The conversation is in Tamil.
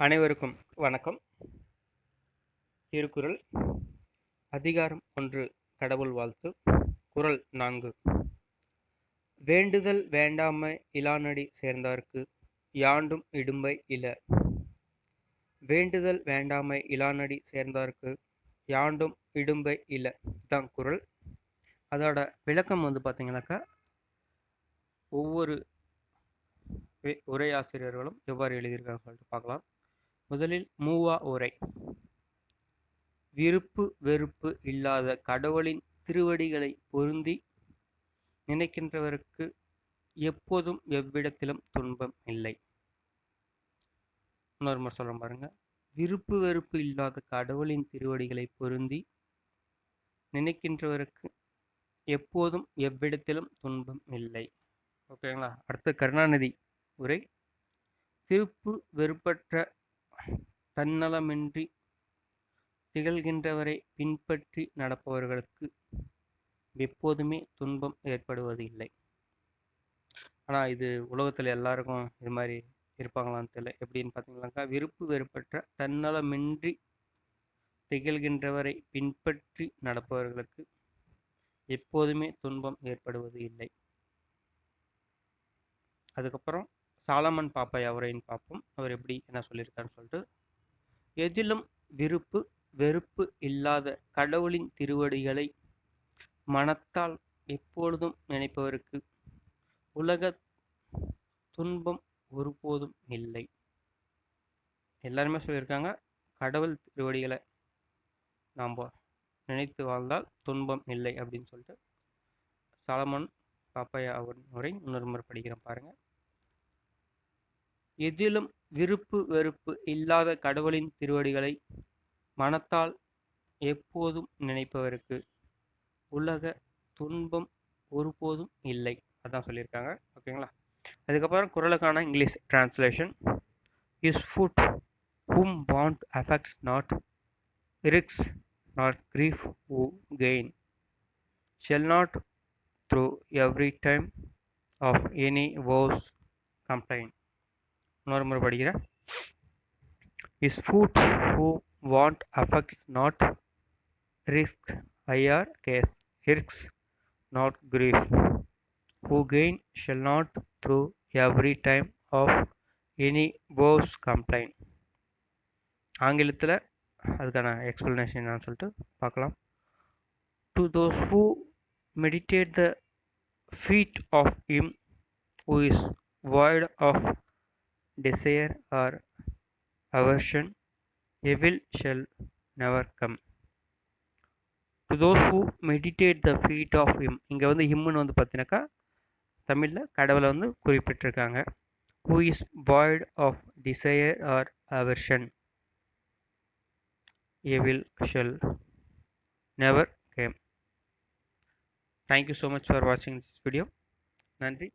அனைவருக்கும் வணக்கம். திருக்குறள் அதிகாரம் ஒன்று கடவுள் வாழ்த்து. குறள் நான்கு. வேண்டுதல் வேண்டாமை இலானடி சேர்ந்தார்க்கு யாண்டும் இடும்பை இல. வேண்டுதல் வேண்டாமை இலானடி சேர்ந்தார்க்கு யாண்டும் இடும்பை இல. தான் குறள். அதோட விளக்கம் வந்து பார்த்தீங்கன்னாக்கா ஒவ்வொரு உரையாசிரியர்களும் எவ்வாறு எழுதியிருக்காங்க சொல்லிட்டு பார்க்கலாம் முதலில் மூவா உரை விருப்பு வெறுப்பு இல்லாத கடவுளின் திருவடிகளை பொருந்தி நினைக்கின்றவருக்கு எப்போதும் எவ்விடத்திலும் துன்பம் இல்லை. இன்னொரு முறை சொல்றேன் பாருங்க. விருப்பு வெறுப்பு இல்லாத கடவுளின் திருவடிகளை பொருந்தி நினைக்கின்றவருக்கு எப்போதும் எவ்விடத்திலும் துன்பம் இல்லை. ஓகேங்களா? அடுத்து கருணாநிதி உரை. விருப்பு வெறுப்பற்ற தன்னலமின்றி திகழ்கின்றவரை பின்பற்றி நடப்பவர்களுக்கு எப்போதுமே துன்பம் ஏற்படுவது இல்லை ஆனால் இது உலகத்தில் எல்லாருக்கும் இது மாதிரி இருப்பாங்களான்னு தெரியல. எப்படின்னு பார்த்தீங்கன்னாக்கா விருப்பு வெறுப்பற்ற தன்னலமின்றி திகழ்கின்றவரை பின்பற்றி நடப்பவர்களுக்கு எப்போதுமே துன்பம் ஏற்படுவது இல்லை. அதுக்கப்புறம் சாலமன் பாப்பையா உரையின் பார்ப்போம் அவர் எப்படி என்ன சொல்லியிருக்காருன்னு சொல்லிட்டு எதிலும் விருப்பு வெறுப்பு இல்லாத கடவுளின் திருவடிகளை மனத்தால் எப்பொழுதும் நினைப்பவருக்கு உலக துன்பம் ஒருபோதும் இல்லை. எல்லாருமே சொல்லியிருக்காங்க கடவுள் திருவடிகளை நாம் நினைத்து வாழ்ந்தால் துன்பம் இல்லை அப்படின்னு சொல்லிட்டு சாலமன் பாப்பையா அவர் உரை இன்னொரு முறை படிக்கிறேன் பாருங்கள் எதிலும் விருப்பு வெறுப்பு இல்லாத கடவுளின் திருவடிகளை மனத்தால் எப்போதும் நினைப்பவருக்கு உலக துன்பம் ஒருபோதும் இல்லை. அதான் சொல்லியிருக்காங்க. ஓகேங்களா? அதுக்கப்புறம் குரலுக்கான English translation his foot whom want affects not irks not grief oh gain shall not through every time of any woes complain இன்னொரு முறை படிக்கிறேன் his foot who want affects not risk I R case irks not grief who gain shall not through every time of any pose complain ஆங்கிலத்தில் அதுக்கான எக்ஸ்பிளனேஷன் என்னன்னு சொல்லிட்டு பார்க்கலாம் to those who meditate the feet of him who is void of desire or aversion evil shall never come to those who meditate the feet of him இங்கே வந்து ஹிம்னு வந்து பார்த்தீங்கன்னாக்கா தமிழில் கடவுளை வந்து குறிப்பிட்டிருக்காங்க who is void of desire or aversion evil shall never came thank you so much for watching this video நன்றி